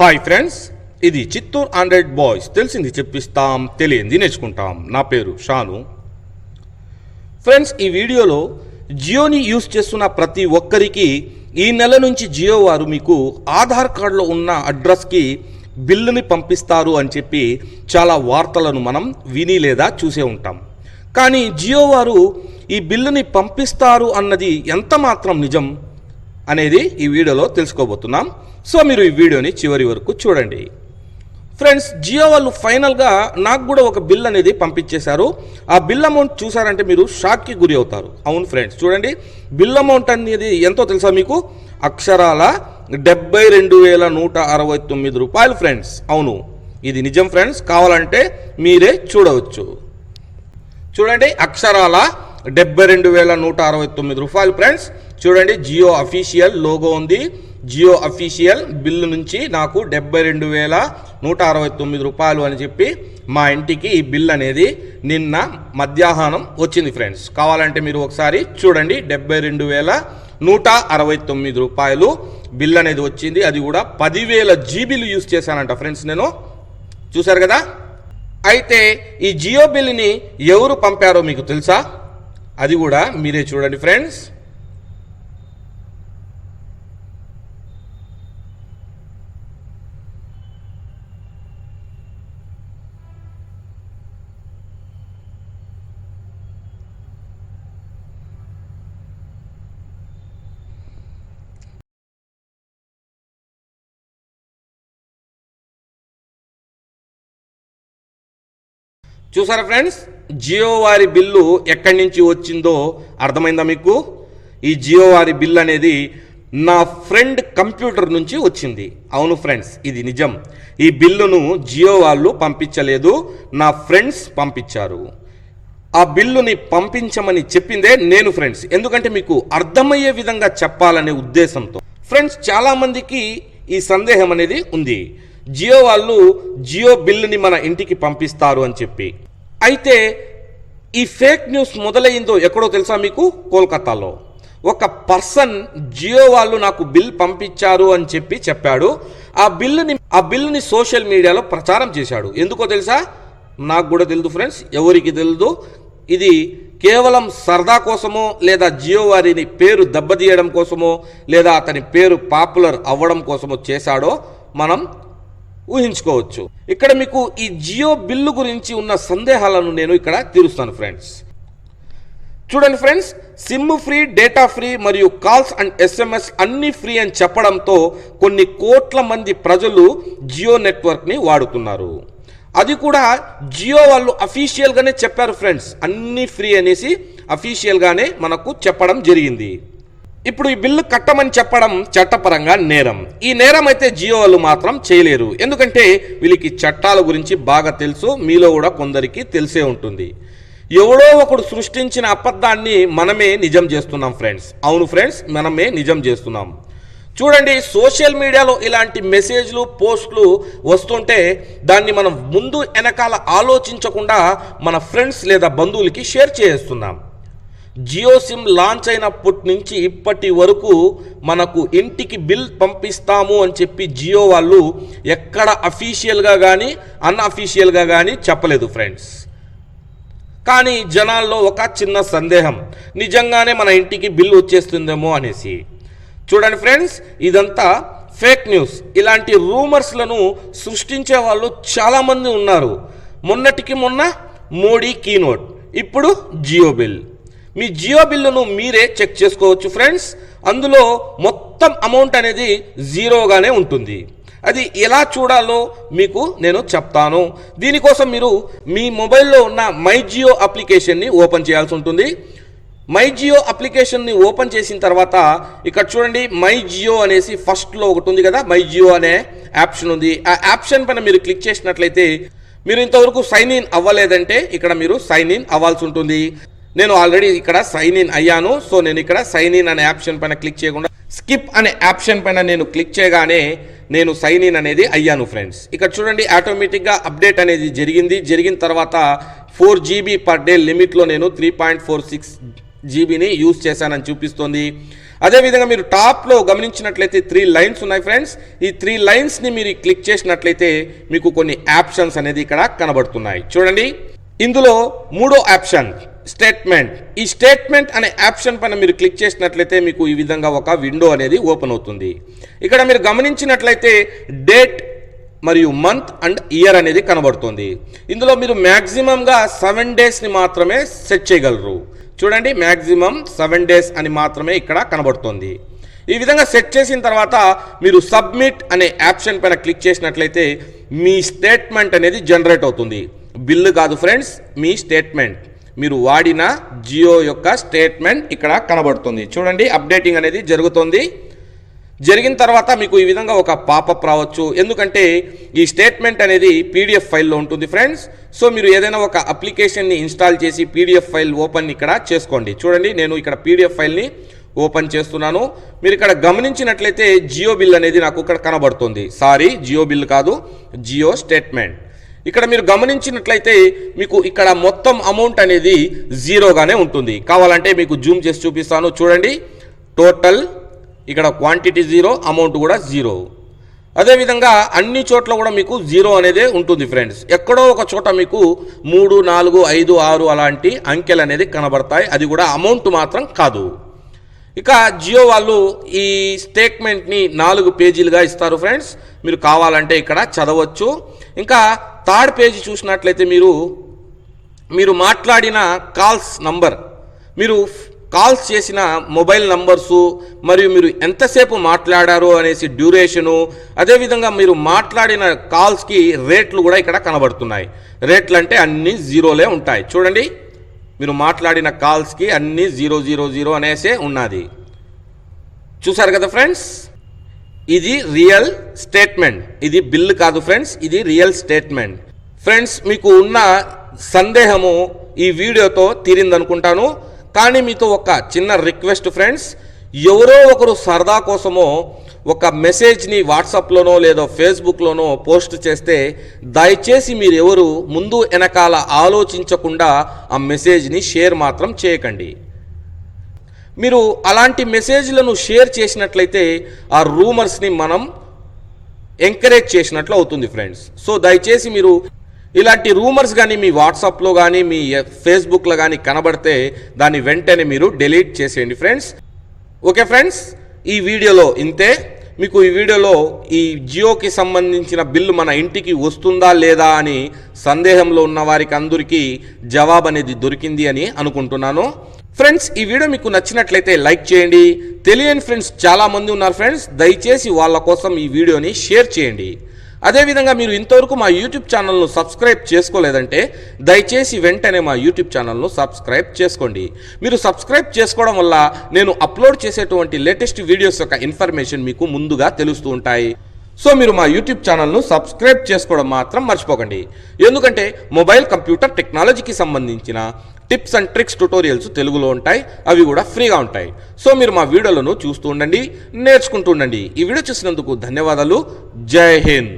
Hi friends ఇది Chittoor Android boys. తెలిసింది చెప్పిస్తాం తెలియంది నేర్చుకుంటాం. నా పేరు షాను. ఫ్రెండ్స్ ఈ వీడియోలో జియోని యూస్ చేస్తున్న ప్రతి ఒక్కరికి ఈ నెల నుంచి జియో వారు మీకు ఆధార్ కార్డులో ఉన్న అడ్రస్కి బిల్లుని పంపిస్తారు అని చెప్పి చాలా వార్తలను మనం విని లేదా చూసే ఉంటాం. కానీ జియో వారు ఈ బిల్లుని పంపిస్తారు అన్నది ఎంత మాత్రం నిజం అనేది ఈ వీడియోలో తెలుసుకోబోతున్నాం. సో మీరు ఈ వీడియోని చివరి వరకు చూడండి. ఫ్రెండ్స్ జియో వాళ్ళు ఫైనల్గా నాకు కూడా ఒక బిల్ అనేది పంపించేశారు. ఆ బిల్ అమౌంట్ చూసారంటే మీరు షాక్కి గురి అవుతారు. అవును ఫ్రెండ్స్ చూడండి. బిల్ అమౌంట్ అనేది ఎంతో తెలుసా మీకు? అక్షరాల డెబ్బై రెండు వేల నూట అరవై తొమ్మిది రూపాయలు ఫ్రెండ్స్ అవును ఇది నిజం ఫ్రెండ్స్ కావాలంటే మీరే చూడవచ్చు. చూడండి అక్షరాల డెబ్బై రెండు వేల నూట అరవై తొమ్మిది రూపాయలు ఫ్రెండ్స్ చూడండి జియో అఫీషియల్ లోగో ఉంది. జియో అఫీషియల్ బిల్లు నుంచి నాకు డెబ్బై రెండు వేల నూట అరవై తొమ్మిది రూపాయలు అని చెప్పి మా ఇంటికి ఈ బిల్ అనేది నిన్న మధ్యాహ్నం వచ్చింది ఫ్రెండ్స్. కావాలంటే మీరు ఒకసారి చూడండి డెబ్బై రెండు వేల నూట అరవై తొమ్మిది రూపాయలు బిల్ అనేది వచ్చింది. అది కూడా పదివేల జీబీలు యూస్ చేశానంట ఫ్రెండ్స్ నేను. చూశారు కదా? అయితే ఈ జియో బిల్ని ఎవరు పంపారో మీకు తెలుసా? అది కూడా మీరే చూడండి ఫ్రెండ్స్. చూసారా ఫ్రెండ్స్? జియో వారి బిల్లు ఎక్కడి నుంచి వచ్చిందో అర్థమైందా మీకు? ఈ జియో వారి బిల్ అనేది నా ఫ్రెండ్ కంప్యూటర్ నుంచి వచ్చింది. అవును ఫ్రెండ్స్ ఇది నిజం. ఈ బిల్లును జియో వాళ్ళు పంపించలేదు నా ఫ్రెండ్స్ పంపించారు. ఆ బిల్లుని పంపించమని చెప్పిందే నేను ఫ్రెండ్స్. ఎందుకంటే మీకు అర్థమయ్యే విధంగా చెప్పాలనే ఉద్దేశంతో. ఫ్రెండ్స్ చాలామందికి ఈ సందేహం అనేది ఉంది. జియో వాళ్ళు జియో బిల్లుని మన ఇంటికి పంపిస్తారు అని చెప్పి. అయితే ఈ ఫేక్ న్యూస్ మొదలైందో ఎక్కడో తెలుసా మీకు? కోల్కతాలో. ఒక పర్సన్ జియో వాళ్ళు నాకు బిల్ పంపించారు అని చెప్పి చెప్పాడు. ఆ బిల్లుని ఆ బిల్లుని సోషల్ మీడియాలో ప్రచారం చేశాడు. ఎందుకో తెలుసా? నాకు కూడా తెలియదు ఫ్రెండ్స్ ఎవరికి తెలియదు ఇది కేవలం సరదా కోసమో లేదా జియో వారిని పేరు దెబ్బతీయడం కోసమో లేదా అతని పేరు పాపులర్ అవ్వడం కోసమో చేశాడో మనం ఊహించుకోవచ్చు. ఇక్కడ మీకు ఈ జియో బిల్లు గురించి ఉన్న సందేహాలను నేను ఇక్కడ తీరుస్తాను ఫ్రెండ్స్ చూడండి friends sim free data free మరియు కాల్స్ అండ్ ఎస్ఎంఎస్ అన్ని ఫ్రీ అని చెప్పడంతో కొన్ని కోట్ల మంది ప్రజలు జియో నెట్వర్క్ని వాడుతున్నారు. అది కూడా జియో వాళ్ళు అఫీషియల్గానే చెప్పారు ఫ్రెండ్స్ అన్ని ఫ్రీ అనేసి అఫీషియల్గానే మనకు చెప్పడం జరిగింది. ఇప్పుడు ఈ బిల్లు కట్టమని చెప్పడం చట్టపరంగా నేరం. ఈ నేరం అయితే జియో వాళ్ళు మాత్రం చేయలేరు. ఎందుకంటే వీళ్ళకి చట్టాల గురించి బాగా తెలుసు మీలో కూడా కొందరికి తెలిసే ఉంటుంది. ఎవడో ఒకడు సృష్టించిన అబద్ధాన్ని మనమే నిజం చేస్తున్నాం ఫ్రెండ్స్. అవును ఫ్రెండ్స్ మనమే నిజం చేస్తున్నాం. చూడండి సోషల్ మీడియాలో ఇలాంటి మెసేజ్లు పోస్టులు వస్తుంటే దాన్ని మనం ముందు వెనకాల ఆలోచించకుండా మన ఫ్రెండ్స్ లేదా బంధువులకి షేర్ చేస్తున్నాం. జియో సిమ్ లాంచ్ అయినప్పటి నుంచి ఇప్పటి వరకు మనకు ఇంటికి బిల్ పంపిస్తాము అని చెప్పి జియో వాళ్ళు ఎక్కడ అఫీషియల్గా కానీ అన్అఫీషియల్గా కానీ చెప్పలేదు ఫ్రెండ్స్. కానీ జనాల్లో ఒక చిన్న సందేహం. నిజంగానే మన ఇంటికి బిల్ వచ్చేస్తుందేమో అనేసి. చూడండి ఫ్రెండ్స్ ఇదంతా ఫేక్ న్యూస్. ఇలాంటి రూమర్స్లను సృష్టించే వాళ్ళు చాలామంది ఉన్నారు. మొన్నటికి మొన్న మోడీ కీనోట్ ఇప్పుడు జియో బిల్. మీ జియో బిల్లును మీరే చెక్ చేసుకోవచ్చు ఫ్రెండ్స్. అందులో మొత్తం అమౌంట్ అనేది జీరోగానే ఉంటుంది. అది ఎలా చూడాలో మీకు నేను చెప్తాను. దీనికోసం మీరు మీ మొబైల్లో ఉన్న మై జియో అప్లికేషన్ని ఓపెన్ చేయాల్సి ఉంటుంది. మై జియో అప్లికేషన్ని ఓపెన్ చేసిన తర్వాత ఇక్కడ చూడండి మై జియో అనేసి ఫస్ట్లో ఒకటి ఉంది కదా మై జియో అనే ఆప్షన్ ఉంది. ఆ ఆప్షన్ పైన మీరు క్లిక్ చేసినట్లయితే మీరు ఇంతవరకు సైన్ ఇన్ అవ్వలేదంటే ఇక్కడ మీరు సైన్ ఇన్ అవ్వాల్సి ఉంటుంది. నేను ఆల్రెడీ ఇక్కడ సైన్ ఇన్ అయ్యాను. సో నేను ఇక్కడ సైన్ ఇన్ అనే ఆప్షన్ పైన క్లిక్ చేయకుండా స్కిప్ అనే ఆప్షన్ పైన నేను క్లిక్ చేయగానే నేను సైన్ ఇన్ అనేది అయ్యాను ఫ్రెండ్స్ ఇక్కడ చూడండి ఆటోమేటిక్గా అప్డేట్ అనేది జరిగింది. జరిగిన తర్వాత ఫోర్ జీబీ పర్ డే లిమిట్లో నేను త్రీ పాయింట్ ఫోర్ సిక్స్ జీబీని యూజ్ చేశానని చూపిస్తోంది. అదేవిధంగా మీరు టాప్లో గమనించినట్లయితే త్రీ లైన్స్ ఉన్నాయి ఫ్రెండ్స్ ఈ త్రీ లైన్స్ని మీరు క్లిక్ చేసినట్లయితే మీకు కొన్ని ఆప్షన్స్ అనేది ఇక్కడ కనబడుతున్నాయి. చూడండి ఇందులో మూడో ఆప్షన్ స్టేట్మెంట్ ఈ స్టేట్మెంట్ అనే ఆప్షన్ పైన మీరు క్లిక్ చేసినట్లయితే మీకు ఈ విధంగా ఒక విండో అనేది ఓపెన్ అవుతుంది. ఇక్కడ మీరు గమనించినట్లయితే డేట్ మరియు మంత్ అండ్ ఇయర్ అనేది కనబడుతుంది. ఇందులో మీరు మ్యాక్సిమంగా సెవెన్ డేస్ని మాత్రమే సెట్ చేయగలరు. చూడండి మ్యాక్సిమం సెవెన్ డేస్ అని మాత్రమే ఇక్కడ కనబడుతుంది. ఈ విధంగా సెట్ చేసిన తర్వాత మీరు సబ్మిట్ అనే ఆప్షన్ పైన క్లిక్ చేసినట్లయితే మీ స్టేట్మెంట్ అనేది జనరేట్ అవుతుంది. బిల్లు కాదు ఫ్రెండ్స్ మీ స్టేట్మెంట్ మీరు వాడిన జియో యొక్క స్టేట్మెంట్ ఇక్కడ కనబడుతుంది. చూడండి అప్డేటింగ్ అనేది జరుగుతుంది. జరిగిన తర్వాత మీకు ఈ విధంగా ఒక పాపప్ రావచ్చు. ఎందుకంటే ఈ స్టేట్మెంట్ అనేది పీడిఎఫ్ ఫైల్లో ఉంటుంది ఫ్రెండ్స్. సో మీరు ఏదైనా ఒక అప్లికేషన్ని ఇన్స్టాల్ చేసి పీడిఎఫ్ ఫైల్ ఓపెన్ ఇక్కడ చేసుకోండి. చూడండి నేను ఇక్కడ పీడిఎఫ్ ఫైల్ని ఓపెన్ చేస్తున్నాను. మీరు ఇక్కడ గమనించినట్లయితే జియో బిల్ అనేది నాకు ఇక్కడ కనబడుతుంది. సారీ జియో బిల్ కాదు జియో స్టేట్మెంట్. ఇక్కడ మీరు గమనించినట్లయితే మీకు ఇక్కడ మొత్తం అమౌంట్ అనేది జీరోగానే ఉంటుంది. కావాలంటే మీకు జూమ్ చేసి చూపిస్తాను. చూడండి. టోటల్ ఇక్కడ క్వాంటిటీ జీరో అమౌంట్ కూడా జీరో అదేవిధంగా అన్ని చోట్ల కూడా మీకు జీరో అనేది ఉంటుంది ఫ్రెండ్స్ ఎక్కడో ఒక చోట మీకు మూడు నాలుగు ఐదు ఆరు అలాంటి అంకెలు అనేది కనబడతాయి. అది కూడా అమౌంట్ మాత్రం కాదు. ఇక జియో వాళ్ళు ఈ స్టేట్మెంట్ని నాలుగు పేజీలుగా ఇస్తారు ఫ్రెండ్స్ మీరు కావాలంటే ఇక్కడ చదవచ్చు. ఇంకా థర్డ్ పేజీ చూసినట్లయితే మీరు మీరు మాట్లాడిన కాల్స్ నంబర్ మీరు కాల్స్ చేసిన మొబైల్ నంబర్సు మరియు మీరు ఎంతసేపు మాట్లాడారు అనేసి డ్యూరేషను అదేవిధంగా మీరు మాట్లాడిన కాల్స్కి రేట్లు కూడా ఇక్కడ కనబడుతున్నాయి. రేట్లు అంటే అన్నీ జీరోలే ఉంటాయి. చూడండి మీరు మాట్లాడిన కాల్స్కి అన్నీ జీరో జీరో జీరో అనేసే ఉన్నది. చూసారు కదా ఫ్రెండ్స్? ఇది రియల్ స్టేట్మెంట్ ఇది బిల్ కాదు ఫ్రెండ్స్ ఇది రియల్ స్టేట్మెంట్ ఫ్రెండ్స్ మీకు ఉన్న సందేహము ఈ వీడియోతో తీరిందనుకుంటాను. కానీ మీతో ఒక చిన్న రిక్వెస్ట్ ఫ్రెండ్స్ ఎవరో ఒకరు సరదా కోసమో ఒక మెసేజ్ని వాట్సాప్లోనో లేదో ఫేస్బుక్లోనో పోస్ట్ చేస్తే దయచేసి మీరు ఎవరు ముందు వెనకాల ఆలోచించకుండా ఆ మెసేజ్ని షేర్ మాత్రం చేయకండి. మీరు అలాంటి మెసేజ్లను షేర్ చేసినట్లయితే ఆ రూమర్స్ని మనం ఎంకరేజ్ చేసినట్లు అవుతుంది ఫ్రెండ్స్ సో దయచేసి మీరు ఇలాంటి రూమర్స్ కానీ మీ వాట్సాప్లో కానీ మీ ఫేస్బుక్లో కానీ కనబడితే దాన్ని వెంటనే మీరు డిలీట్ చేసేయండి ఫ్రెండ్స్ ఓకే ఫ్రెండ్స్ ఈ వీడియోలో ఇంతే. మీకు ఈ వీడియోలో ఈ జియోకి సంబంధించిన బిల్లు మన ఇంటికి వస్తుందా లేదా అని సందేహంలో ఉన్న వారికి అందరికీ జవాబు అనేది దొరికింది అని అనుకుంటున్నాను. ఫ్రెండ్స్ ఈ వీడియో మీకు నచ్చినట్లయితే లైక్ చేయండి. తెలియని ఫ్రెండ్స్ చాలా మంది ఉన్నారు ఫ్రెండ్స్ దయచేసి వాళ్ళ కోసం ఈ వీడియోని షేర్ చేయండి. అదేవిధంగా మీరు ఇంతవరకు మా యూట్యూబ్ ఛానల్ను సబ్స్క్రైబ్ చేసుకోలేదంటే దయచేసి వెంటనే మా యూట్యూబ్ ఛానల్ను సబ్స్క్రైబ్ చేసుకోండి. మీరు సబ్స్క్రైబ్ చేసుకోవడం వల్ల నేను అప్లోడ్ చేసేటువంటి లేటెస్ట్ వీడియోస్ యొక్క ఇన్ఫర్మేషన్ మీకు ముందుగా తెలుస్తూ ఉంటాయి. సో మీరు మా యూట్యూబ్ ఛానల్ను సబ్స్క్రైబ్ చేసుకోవడం మాత్రం మర్చిపోకండి. ఎందుకంటే మొబైల్ కంప్యూటర్ టెక్నాలజీకి సంబంధించిన టిప్స్ అండ్ ట్రిక్స్ ట్యుటోరియల్స్ తెలుగులో ఉంటాయి అవి కూడా ఫ్రీగా ఉంటాయి. సో మీరు మా వీడియోలను చూస్తూ ఉండండి నేర్చుకుంటూ ఉండండి. ఈ వీడియో చూసినందుకు ధన్యవాదాలు. జై హింద్.